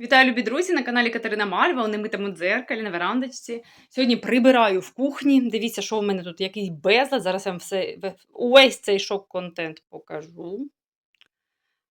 Вітаю, любі друзі, на каналі Катерина Мальва, у немитому дзеркалі на верандочці. Сьогодні прибираю в кухні. Дивіться, що у мене тут якийсь безлад. Зараз я вам все, увесь цей шок-контент покажу.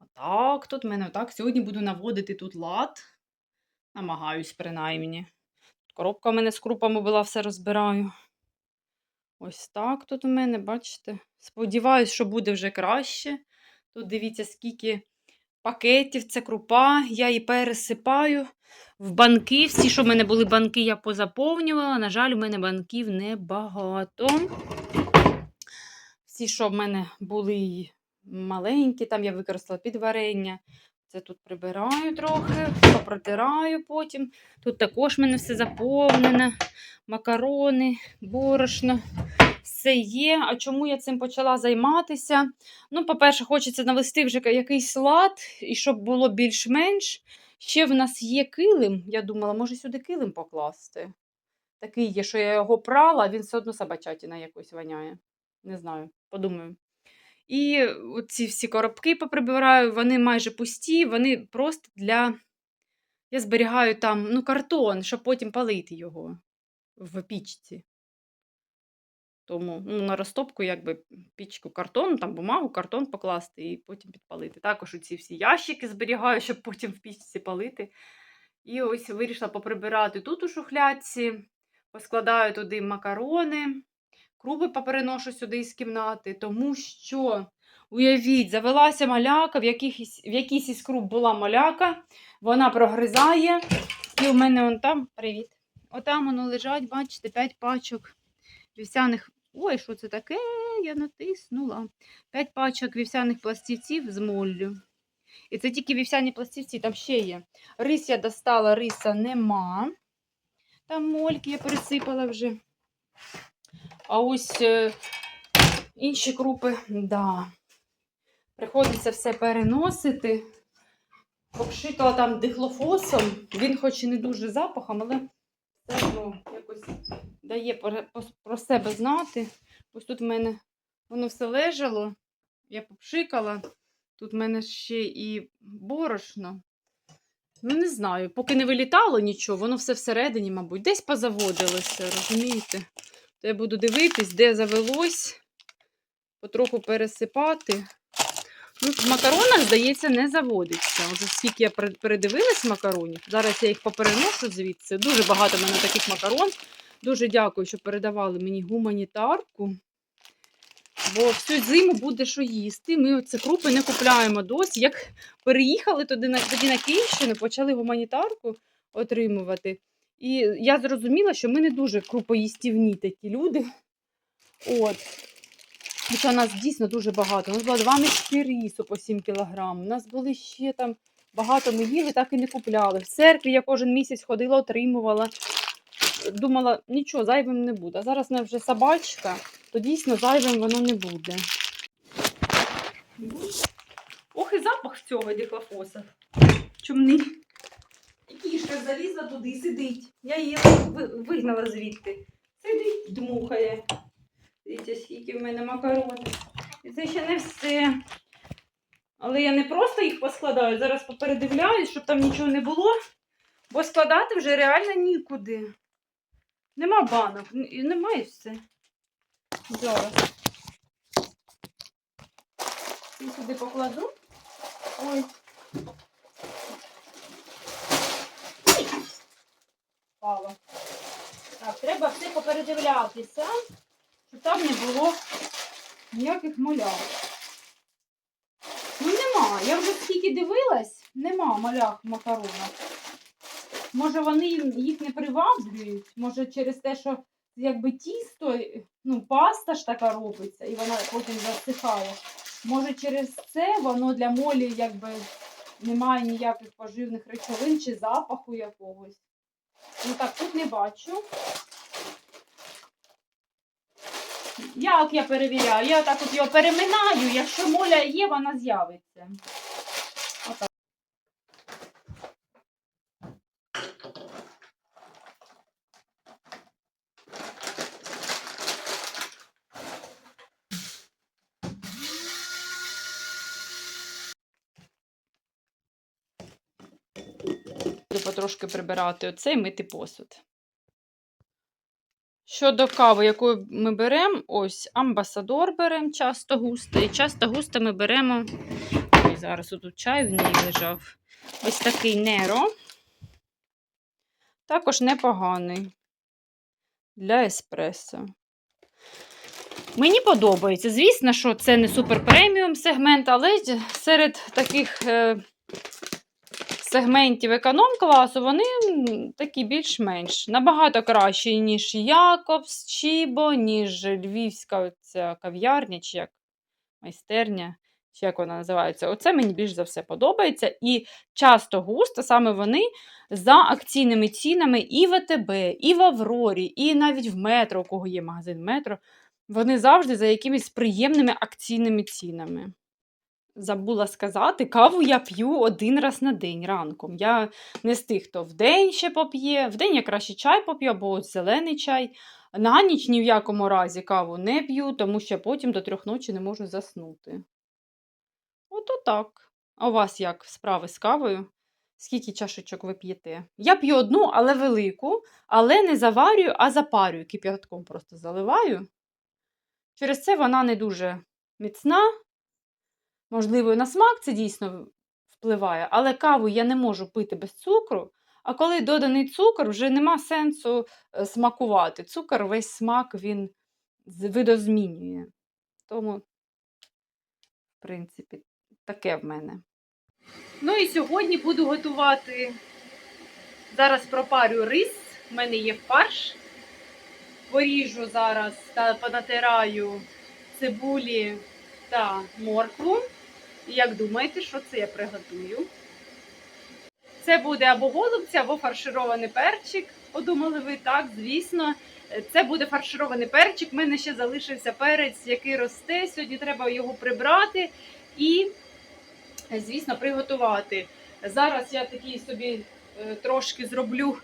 Отак, тут в мене отак. Сьогодні буду наводити тут лад. Намагаюсь, принаймні. Коробка у мене з крупами була, все розбираю. Ось так тут у мене, бачите. Сподіваюсь, що буде вже краще. Тут дивіться, скільки пакетів, це крупа, я її пересипаю в банки. Всі, що в мене були банки, я позаповнювала. На жаль, у мене банків небагато. Всі, що в мене були маленькі, там я використала під варення. Це тут прибираю трохи, попротираю потім. Тут також в мене все заповнене. Макарони, борошно. Все є. А чому я цим почала займатися? Ну, по-перше, хочеться навести вже якийсь лад, і щоб було більш-менш. Ще в нас є килим. Я думала, може сюди килим покласти. Такий є, що я його прала, він все одно собачатіна якось воняє. Не знаю, подумаю. І ці всі коробки поприбираю, вони майже пусті, вони просто для. Я зберігаю там ну, картон, щоб потім палити його в пічці. Тому ну, на розтопку, якби пічку картон, там бумагу, картон покласти і потім підпалити. Також ці всі ящики зберігаю, щоб потім в пічці палити. І ось вирішила поприбирати тут у шухлядці, поскладаю туди макарони, крупи попереношу сюди із кімнати, тому що, уявіть, завелася маляка, в якихось, в якійсь із круп була маляка, вона прогризає. І у мене он там, привіт. Отам воно лежать, бачите, 5 пачок вівсяних. Ой, що це таке? Я натиснула. 5 пачок вівсяних пластівців з моллю. І це тільки вівсяні пластівці, там ще є. Рис я достала, риса нема. Там мольки я пересипала вже. А ось е, інші крупи, да. Приходиться все переносити. Обшикала там дихлофосом. Він хоч і не дуже запахом, але все одно якось дає про, себе знати. Ось тут в мене воно все лежало, я попшикала. Тут в мене ще і борошно. Ну, не знаю, поки не вилітало нічого, воно все всередині, мабуть, десь позаводилося, розумієте? То я буду дивитись, де завелось, потроху пересипати. Ну, в макаронах, здається, не заводиться. Уже скільки я передивилась макаронів, зараз я їх попереношу звідси. Дуже багато в мене таких макарон. Дуже дякую, що передавали мені гуманітарку. Бо всю зиму буде що їсти. Ми оце крупи не купляємо досі. Як переїхали туди на, тоді на Київщину, почали гуманітарку отримувати. І я зрозуміла, що ми не дуже крупоїстівні такі люди. От. Хоча нас дійсно дуже багато. У нас було два мішки рису по 7 кілограм. У нас були ще там багато ми їли, так і не купляли. В церкві я кожен місяць ходила, отримувала. Думала, нічого, зайвим не буде. А зараз мене вже собачка, то дійсно зайвим воно не буде. Ох, і запах цього дихлофоса. Чумний. І кішка залізла туди і сидить. Я її вигнала звідти. Сидить, дмухає. Дивіться, скільки в мене макарон. І це ще не все. Але я не просто їх поскладаю, зараз попередивляюсь, щоб там нічого не було. Бо складати вже реально нікуди. Нема банок, немає все. Зараз. І сюди покладу. Ой. Впала. Так, треба все попередивлятися, щоб там не було ніяких маляк. Ну нема. Я вже скільки дивилась, нема малях макаронах. Може вони їх не приваблюють, може через те, що якби тісто, ну, паста ж така робиться, і вона потім засихає. Може через це воно для молі якби немає ніяких поживних речовин чи запаху якогось. Ну так, тут не бачу. Як я перевіряю? Я так от його переминаю, якщо моля є, вона з'явиться. Отак. Буду потрошки прибирати оце і мити посуд. Щодо кави, яку ми беремо, ось амбасадор беремо часто густо. І часто густо ми беремо. Ой, зараз тут чай в ній лежав. Ось такий Неро. Також непоганий для еспресо. Мені подобається. Звісно, що це не супер преміум сегмент, але серед таких е, сегментів економ-класу вони такі більш-менш набагато кращі, ніж Якобс, Чібо, ніж Львівська ця кав'ярня, чи як майстерня, чи як вона називається. Оце мені більш за все подобається. І часто густо саме вони за акційними цінами і в АТБ, і в Аврорі, і навіть в метро, у кого є магазин метро. Вони завжди за якимись приємними акційними цінами. Забула сказати, каву я п'ю один раз на день ранком. Я не з тих, хто вдень ще поп'є. Вдень я краще чай поп'ю або от зелений чай. На ніч ні в якому разі каву не п'ю, тому що потім до трьох ночі не можу заснути. Ото так. А у вас як справи з кавою? Скільки чашечок ви п'єте? Я п'ю одну, але велику, але не заварюю, а запарюю. Кип'ятком просто заливаю. Через це вона не дуже міцна. Можливо, на смак це дійсно впливає, але каву я не можу пити без цукру. А коли доданий цукор, вже нема сенсу е, смакувати. Цукор весь смак він видозмінює. Тому, в принципі, таке в мене. Ну і сьогодні буду готувати. Зараз пропарю рис. У мене є фарш. Поріжу зараз та понатираю цибулі та моркву. І як думаєте, що це я приготую? Це буде або голубці, або фарширований перчик. Подумали ви так, звісно. Це буде фарширований перчик. У мене ще залишився перець, який росте. Сьогодні треба його прибрати і, звісно, приготувати. Зараз я такий собі е, трошки зроблю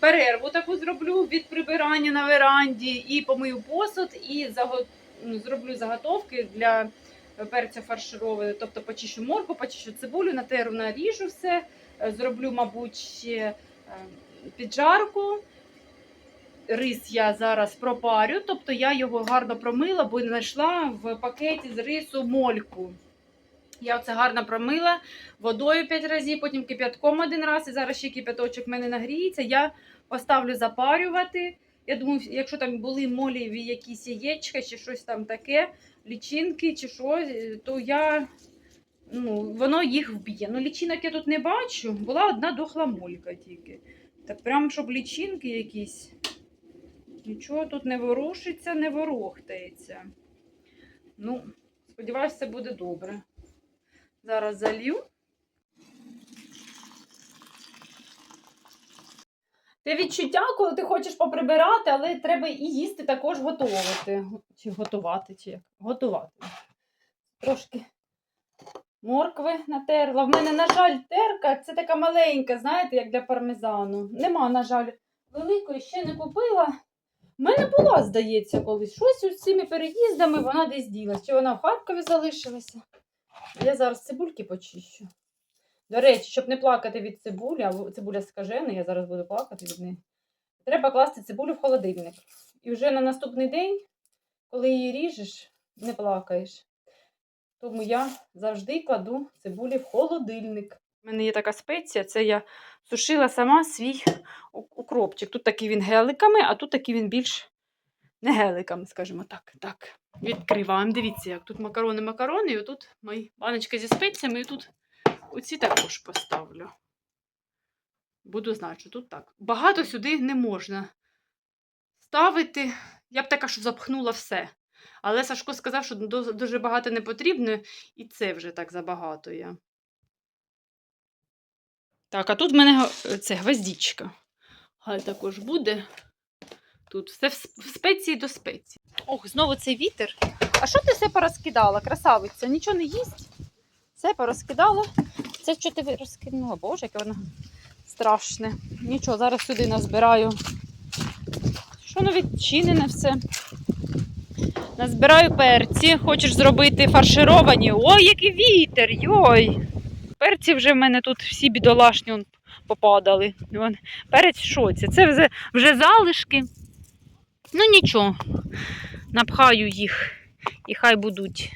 перерву таку зроблю від прибирання на веранді і помию посуд, і заго- ну, зроблю заготовки для перця фаршированого. Тобто почищу морку, почищу цибулю, натеру, наріжу все, е, зроблю, мабуть, ще е, піджарку. Рис я зараз пропарю, тобто я його гарно промила, бо знайшла в пакеті з рису мольку. Я оце гарно промила водою 5 разів, потім кип'ятком один раз, і зараз ще кип'яточок в мене нагріється. Я поставлю запарювати. Я думаю, якщо там були моліві якісь яєчка чи щось там таке, лічинки чи що, е, то я, ну, воно їх вб'є. Ну, лічинок я тут не бачу, була одна дохла молька тільки. Так прям, щоб лічинки якісь. Нічого тут не ворушиться, не ворохтається. Ну, сподіваюся, це буде добре. Зараз залью. Те відчуття, коли ти хочеш поприбирати, але треба і їсти також готувати. Чи готувати, чи як? Готувати. Трошки моркви натерла. В мене, на жаль, терка це така маленька, знаєте, як для пармезану. Нема, на жаль, великої ще не купила. У мене була, здається, колись. Щось з цими переїздами вона десь ділась. Чи вона в Харкові залишилася? Я зараз цибульки почищу. До речі, щоб не плакати від цибулі, а цибуля скажена, я зараз буду плакати від неї. Треба класти цибулю в холодильник. І вже на наступний день, коли її ріжеш, не плакаєш. Тому я завжди кладу цибулі в холодильник. У мене є така спеція, це я сушила сама свій укропчик. Тут такий він геликами, а тут такий він більш не геликами, скажімо так. Так, відкриваємо. Дивіться, як тут макарони, макарони, і отут мої баночки зі спеціями, і тут оці також поставлю. Буду знати, що тут так. Багато сюди не можна ставити. Я б така, що запхнула все. Але Сашко сказав, що дуже багато не потрібно, і це вже так забагато я. Так, а тут в мене це гвоздічка. Хай також буде. Тут все в спеції до спеції. Ох, знову цей вітер. А що ти все порозкидала, красавиця? Нічого не їсть? Все порозкидала. Це що ти розкинула? Боже, яке воно страшне. Нічого, зараз сюди назбираю. Що воно відчинене все. Назбираю перці. Хочеш зробити фаршировані? Ой, який вітер! Йой! перці вже в мене тут всі бідолашні попадали. Перець в шоці. Це вже, вже залишки. Ну нічого, напхаю їх і хай будуть.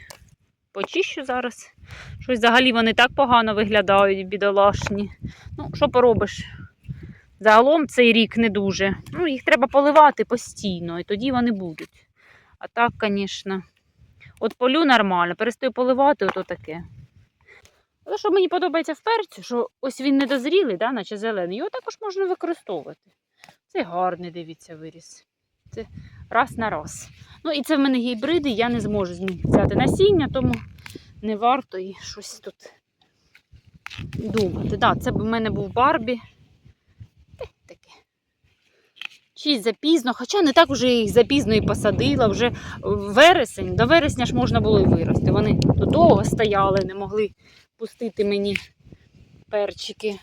Почищу зараз. Щось взагалі вони так погано виглядають, бідолашні. Ну, що поробиш? Загалом цей рік не дуже. Ну, їх треба поливати постійно, і тоді вони будуть. А так, звісно, от полю нормально, перестаю поливати, ото таке. Але що мені подобається в перцю, що ось він недозрілий, да, наче зелений, його також можна використовувати. Це гарний, дивіться, виріс. Це раз на раз. Ну і це в мене гібриди, я не зможу з них взяти насіння, тому не варто і щось тут думати. Да, це б в мене був Барбі. Таке. Запізно, хоча не так уже їх запізно і посадила, вже вересень, до вересня ж можна було і вирости. Вони до довго стояли, не могли пустити мені перчики.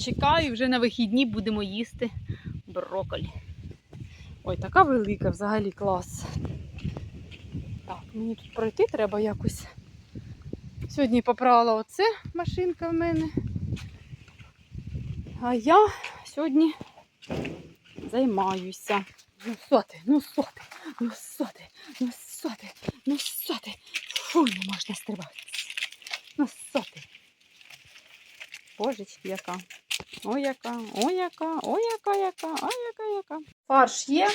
Чекаю, вже на вихідні будемо їсти брокколі. Ой, така велика взагалі клас. Так, мені тут пройти треба якось. Сьогодні поправила оце машинка в мене. А я сьогодні займаюся. Ну що ти, ну що ти, ну що ти, ну що ти, ну що ти. Фу, не можна стрибати. Ну що ти. Божечки, яка. Ой, яка, ой, яка, ой, яка, яка, ой, яка, яка. Фарш є,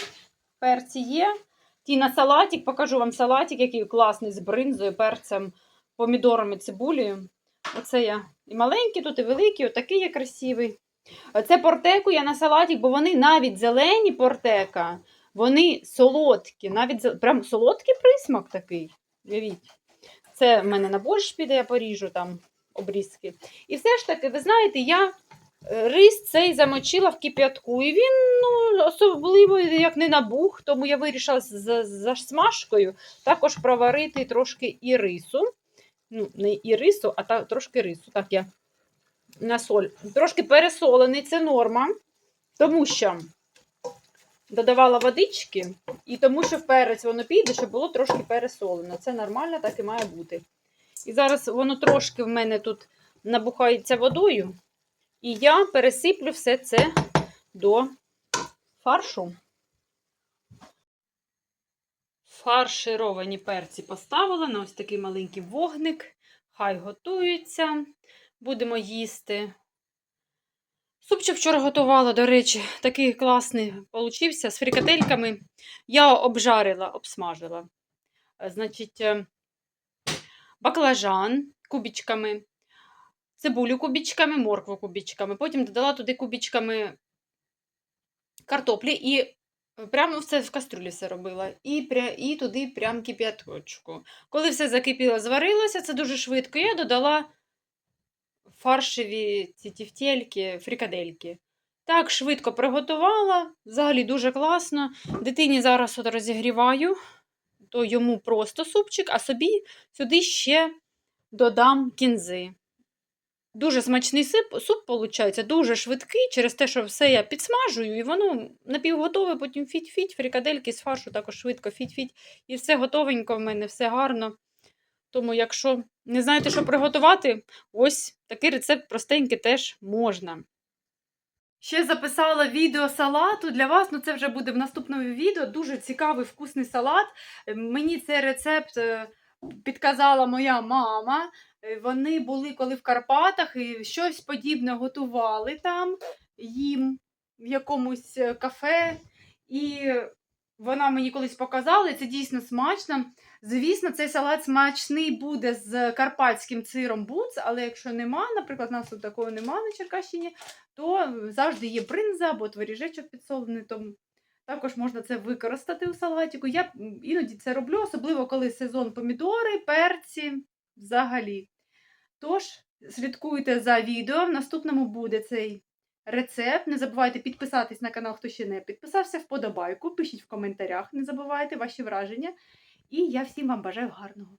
перці є. Ті на салатик, покажу вам салатик, який класний з бринзою, перцем, помідорами, цибулею. Оце я і маленький, тут і великий, отакий є красивий. Це портеку я на салатик, бо вони навіть зелені портека, вони солодкі, навіть прям солодкий присмак такий. Уявіть. Це в мене на борщ піде, я поріжу там обрізки. І все ж таки, ви знаєте, я рис цей замочила в кип'ятку, і він ну, особливо як не набух, тому я вирішила за смажкою також проварити трошки і рису. Ну, не і рису, а та, трошки рису. Так я на соль. Трошки пересолений, це норма, тому що додавала водички, і тому що в перець воно піде, щоб було трошки пересолено. Це нормально, так і має бути. І зараз воно трошки в мене тут набухається водою, і я пересиплю все це до фаршу. Фаршировані перці поставила на ось такий маленький вогник. Хай готуються. Будемо їсти. Супчик вчора готувала, до речі, такий класний получився з фрикательками. Я обжарила, обсмажила. Е, Значить, е, баклажан кубічками, цибулю кубічками, моркву кубічками. Потім додала туди кубічками картоплі і прямо все в каструлі все робила. І, пря- і туди прям кип'яточку. Коли все закипіло, зварилося, це дуже швидко, я додала фаршеві ці тівтєльки, фрикадельки. Так, швидко приготувала, взагалі дуже класно. Дитині зараз от розігріваю, то йому просто супчик, а собі сюди ще додам кінзи. Дуже смачний сип, суп виходить, дуже швидкий, через те, що все я підсмажую, і воно напівготове, потім фіть-фіть, фрикадельки з фаршу також швидко фіть-фіть. І все готовенько в мене, все гарно. Тому, якщо не знаєте, що приготувати, ось такий рецепт простенький теж можна. Ще записала відео салату для вас, ну це вже буде в наступному відео. Дуже цікавий вкусний салат. Мені цей рецепт е, підказала моя мама. Е, Вони були коли в Карпатах і щось подібне готували там їм в якомусь е, кафе. І вона мені колись показала, і це дійсно смачно. Звісно, цей салат смачний буде з карпатським сиром буц, але якщо нема, наприклад, нас тут такого нема на Черкащині, то завжди є бринза або творіжечок підсолений, тому також можна це використати у салатику. Я іноді це роблю, особливо коли сезон помідори, перці взагалі. Тож, слідкуйте за відео. В наступному буде цей рецепт. Не забувайте підписатись на канал, хто ще не підписався, вподобайку, пишіть в коментарях, не забувайте ваші враження. І я всім вам бажаю гарного.